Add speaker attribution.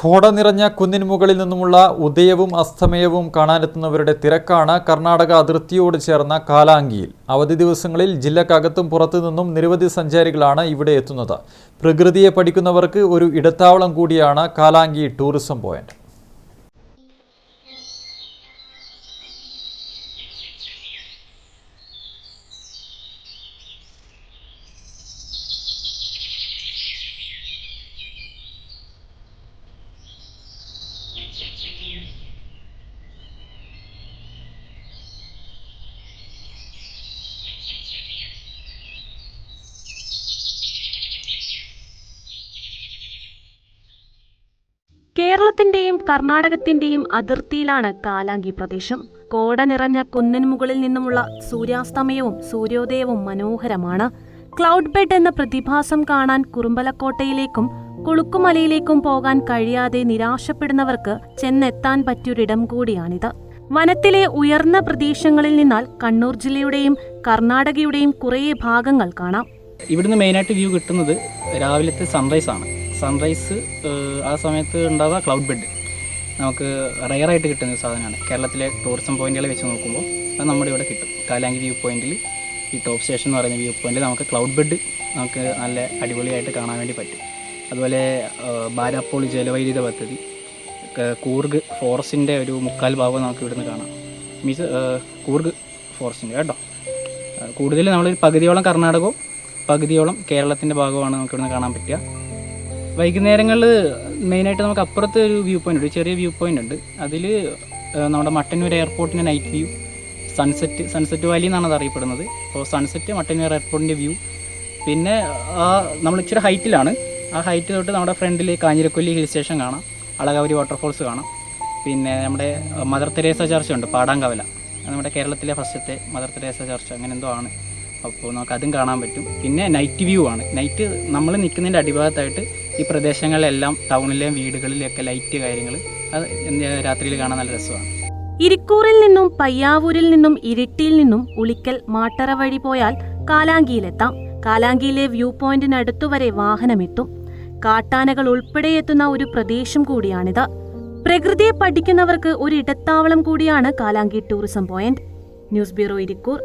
Speaker 1: കോട നിറഞ്ഞ കുന്നിൻ മുകളിൽ നിന്നുമുള്ള ഉദയവും അസ്തമയവും കാണാനെത്തുന്നവരുടെ തിരക്കാണ് കർണാടക അതിർത്തിയോട് ചേർന്ന കാലാങ്കിയിൽ. അവധി ദിവസങ്ങളിൽ ജില്ലക്കകത്തും പുറത്തു നിന്നും നിരവധി സഞ്ചാരികളാണ് ഇവിടെ എത്തുന്നത്. പ്രകൃതിയെ പഠിക്കുന്നവർക്ക് ഒരു ഇടത്താവളം കൂടിയാണ് കാലാങ്കി ടൂറിസം പോയിന്റ്.
Speaker 2: കേരളത്തിന്റെയും കർണാടകത്തിന്റെയും അതിർത്തിയിലാണ് കാലാങ്കി പ്രദേശം. കോട നിറഞ്ഞ കുന്നിൻ മുകളിൽ നിന്നുമുള്ള സൂര്യാസ്തമയവും സൂര്യോദയവും മനോഹരമാണ്. ക്ലൗഡ് ബെഡ് എന്ന പ്രതിഭാസം കാണാൻ കുറുമ്പലക്കോട്ടയിലേക്കും കുളുക്കുമലയിലേക്കും പോകാൻ കഴിയാതെ നിരാശപ്പെടുന്നവർക്ക് ചെന്നെത്താൻ പറ്റിയൊരിടം കൂടിയാണിത്. വനത്തിലെ ഉയർന്ന പ്രദേശങ്ങളിൽ നിന്നാൽ കണ്ണൂർ ജില്ലയുടെയും കർണാടകയുടെയും കുറേ ഭാഗങ്ങൾ കാണാം.
Speaker 3: ഇവിടുന്ന് മെയിനായിട്ട് വ്യൂ കിട്ടുന്നത് രാവിലത്തെ സൺറൈസ് ആണ്. സൺറൈസ് ആ സമയത്ത് ഉണ്ടാവുക ക്ലൗഡ് ബെഡ് നമുക്ക് റയറായിട്ട് കിട്ടുന്ന ഒരു സാധനമാണ്. കേരളത്തിലെ ടൂറിസം പോയിന്റുകളെ വെച്ച് നോക്കുമ്പോൾ അത് നമ്മുടെ ഇവിടെ കിട്ടും. കാലാങ്കി വ്യൂ പോയിന്റിൽ ഈ ടോപ്പ് സ്റ്റേഷൻ എന്ന് പറയുന്ന വ്യൂ പോയിന്റിൽ നമുക്ക് ക്ലൗഡ് ബെഡ് നമുക്ക് നല്ല അടിപൊളിയായിട്ട് കാണാൻ വേണ്ടി പറ്റും. അതുപോലെ ബാരാപ്പോൾ ജലവൈദ്യുത പദ്ധതി കൂർഗ് ഫോറസ്റ്റിന്റെ ഒരു മുക്കാൽ ഭാഗം നമുക്ക് ഇവിടുന്ന് കാണാം. മീൻസ് കൂർഗ് ഫോറസ്റ്റിന്റെ കേട്ടോ. കൂടുതൽ നമ്മളൊരു പകുതിയോളം കർണാടകവും പകുതിയോളം കേരളത്തിന്റെ ഭാഗമാണ് നമുക്ക് ഇവിടുന്ന് കാണാൻ പറ്റുക. വൈകുന്നേരങ്ങളിൽ മെയിനായിട്ട് നമുക്ക് അപ്പുറത്ത് ഒരു വ്യൂ ഉണ്ട് ഒരു ചെറിയ വ്യൂ പോയിന്റ് ഉണ്ട്. അതിൽ നമ്മുടെ Mattannur എയർപോർട്ടിന്റെ night view sunset sunset valley എന്നാണ് അത് അറിയപ്പെടുന്നത്. അപ്പോൾ സൺസെറ്റ് മട്ടന്നൂർ എയർപോർട്ടിന്റെ വ്യൂ പിന്നെ ആ നമ്മൾ ഇച്ചിരി ഹൈറ്റിലാണ് ആ ഹൈറ്റ് തൊട്ട് നമ്മുടെ ഫ്രണ്ടിൽ കാഞ്ഞിരക്കൊല്ലി ഹിൽ സ്റ്റേഷൻ കാണാം. അളകാവരി വാട്ടർഫോൾസ് കാണാം. പിന്നെ നമ്മുടെ മദർ തെരേസ ചർച്ച ഉണ്ട് പാടാങ്കവല. നമ്മുടെ കേരളത്തിലെ ഫസ്റ്റത്തെ മദർ തെരേസ ചർച്ച. അങ്ങനെ എന്തോ ആണ്. അപ്പോൾ നമുക്ക് അതും കാണാൻ പറ്റും. പിന്നെ നൈറ്റ് വ്യൂ ആണ്. നൈറ്റ് നമ്മൾ നിൽക്കുന്നതിന്റെ അടിഭാഗത്തായിട്ട് ഈ പ്രദേശങ്ങളിലെല്ലാം ടൗണിലെയും വീടുകളിലെയൊക്കെ ലൈറ്റ് കാര്യങ്ങൾ അത് രാത്രിയിൽ കാണാൻ നല്ല രസമാണ്.
Speaker 2: ഇരിക്കൂറിൽ നിന്നും പയ്യാവൂരിൽ നിന്നും ഇരിട്ടിയിൽ നിന്നും ഉളിക്കൽ മാട്ടറ വഴി പോയാൽ കാലാങ്കിയിലെത്താം. കാലാങ്കിയിലെ വ്യൂ പോയിന്റിനടുത്തുവരെ വാഹനമെത്തും. കാട്ടാനകൾ ഉൾപ്പെടെ എത്തുന്ന ഒരു പ്രദേശം കൂടിയാണിത്. പ്രകൃതിയെ പഠിക്കുന്നവർക്ക് ഒരു ഇടത്താവളം കൂടിയാണ് Kalanki tourism point. News bureau Irikkur.